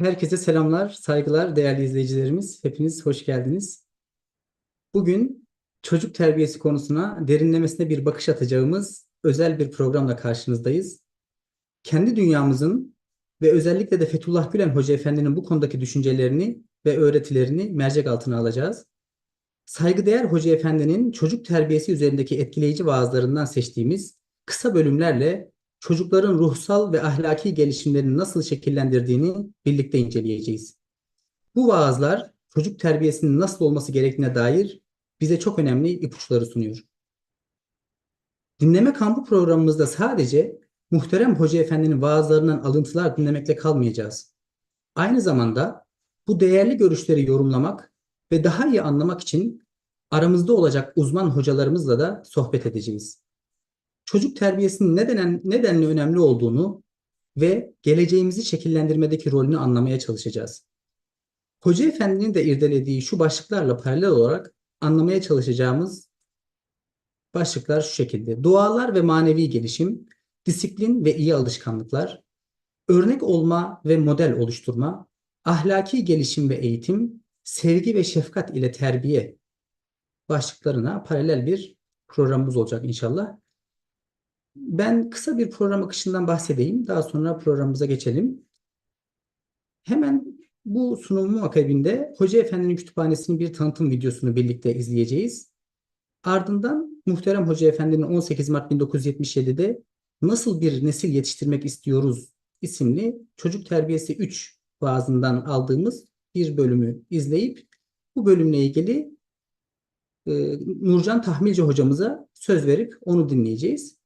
Herkese selamlar, saygılar değerli izleyicilerimiz. Hepiniz hoş geldiniz. Bugün çocuk terbiyesi konusuna derinlemesine bir bakış atacağımız özel bir programla karşınızdayız. Kendi dünyamızın ve özellikle de Fethullah Gülen Hoca Efendi'nin bu konudaki düşüncelerini ve öğretilerini mercek altına alacağız. Saygıdeğer Hoca Efendi'nin çocuk terbiyesi üzerindeki etkileyici vaazlarından seçtiğimiz kısa bölümlerle çocukların ruhsal ve ahlaki gelişimlerini nasıl şekillendirdiğini birlikte inceleyeceğiz. Bu vaazlar çocuk terbiyesinin nasıl olması gerektiğine dair bize çok önemli ipuçları sunuyor. Dinleme kampı programımızda sadece muhterem Hoca Efendi'nin vaazlarından alıntılar dinlemekle kalmayacağız. Aynı zamanda bu değerli görüşleri yorumlamak ve daha iyi anlamak için aramızda olacak uzman hocalarımızla da sohbet edeceğiz çocuk terbiyesinin neden, nedenle önemli olduğunu ve geleceğimizi şekillendirmedeki rolünü anlamaya çalışacağız. Hoca Efendi'nin de irdelediği şu başlıklarla paralel olarak anlamaya çalışacağımız başlıklar şu şekilde. Dualar ve manevi gelişim, disiplin ve iyi alışkanlıklar, örnek olma ve model oluşturma, ahlaki gelişim ve eğitim, sevgi ve şefkat ile terbiye başlıklarına paralel bir programımız olacak inşallah. Ben kısa bir program akışından bahsedeyim. Daha sonra programımıza geçelim. Hemen bu sunumun akabinde Hoca Efendi'nin kütüphanesinin bir tanıtım videosunu birlikte izleyeceğiz. Ardından Muhterem Hoca Efendi'nin 18 Mart 1977'de Nasıl Bir Nesil Yetiştirmek İstiyoruz isimli Çocuk Terbiyesi 3 vaazından aldığımız bir bölümü izleyip bu bölümle ilgili e, Nurcan Tahmilci hocamıza söz verip onu dinleyeceğiz.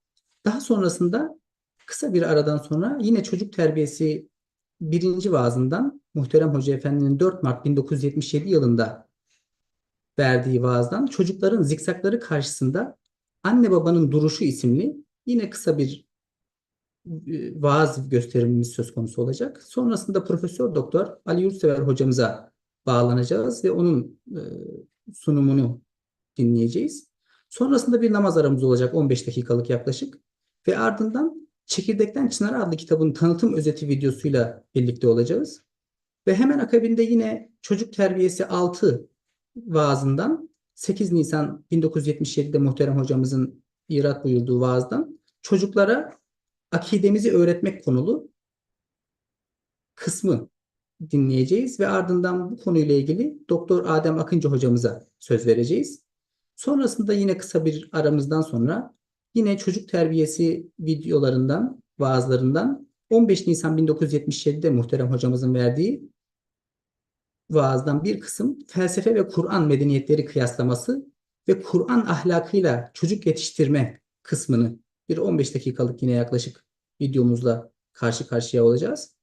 Daha sonrasında kısa bir aradan sonra yine çocuk terbiyesi birinci vaazından Muhterem Hoca Efendi'nin 4 Mart 1977 yılında verdiği vaazdan çocukların zikzakları karşısında anne babanın duruşu isimli yine kısa bir e, vaaz gösterimimiz söz konusu olacak. Sonrasında Profesör Doktor Ali Yurtsever hocamıza bağlanacağız ve onun e, sunumunu dinleyeceğiz. Sonrasında bir namaz aramız olacak 15 dakikalık yaklaşık. Ve ardından Çekirdekten Çınar adlı kitabın tanıtım özeti videosuyla birlikte olacağız. Ve hemen akabinde yine Çocuk Terbiyesi 6 vaazından 8 Nisan 1977'de muhterem hocamızın irat buyurduğu vaazdan çocuklara akidemizi öğretmek konulu kısmı dinleyeceğiz ve ardından bu konuyla ilgili Doktor Adem Akıncı hocamıza söz vereceğiz. Sonrasında yine kısa bir aramızdan sonra Yine çocuk terbiyesi videolarından, vaazlarından 15 Nisan 1977'de muhterem hocamızın verdiği vaazdan bir kısım felsefe ve Kur'an medeniyetleri kıyaslaması ve Kur'an ahlakıyla çocuk yetiştirme kısmını bir 15 dakikalık yine yaklaşık videomuzla karşı karşıya olacağız.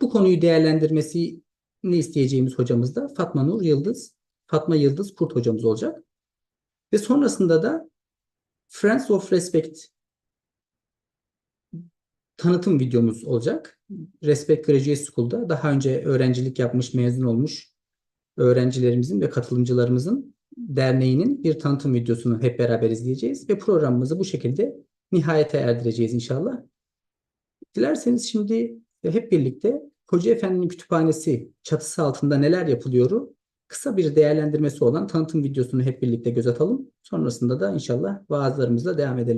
Bu konuyu değerlendirmesini isteyeceğimiz hocamız da Fatma Nur Yıldız, Fatma Yıldız Kurt hocamız olacak. Ve sonrasında da Friends of Respect tanıtım videomuz olacak. Respect Graduate School'da daha önce öğrencilik yapmış, mezun olmuş öğrencilerimizin ve katılımcılarımızın derneğinin bir tanıtım videosunu hep beraber izleyeceğiz ve programımızı bu şekilde nihayete erdireceğiz inşallah. Dilerseniz şimdi hep birlikte Hoca Efendi'nin kütüphanesi çatısı altında neler yapılıyor kısa bir değerlendirmesi olan tanıtım videosunu hep birlikte göz atalım. Sonrasında da inşallah vaazlarımızla devam edelim.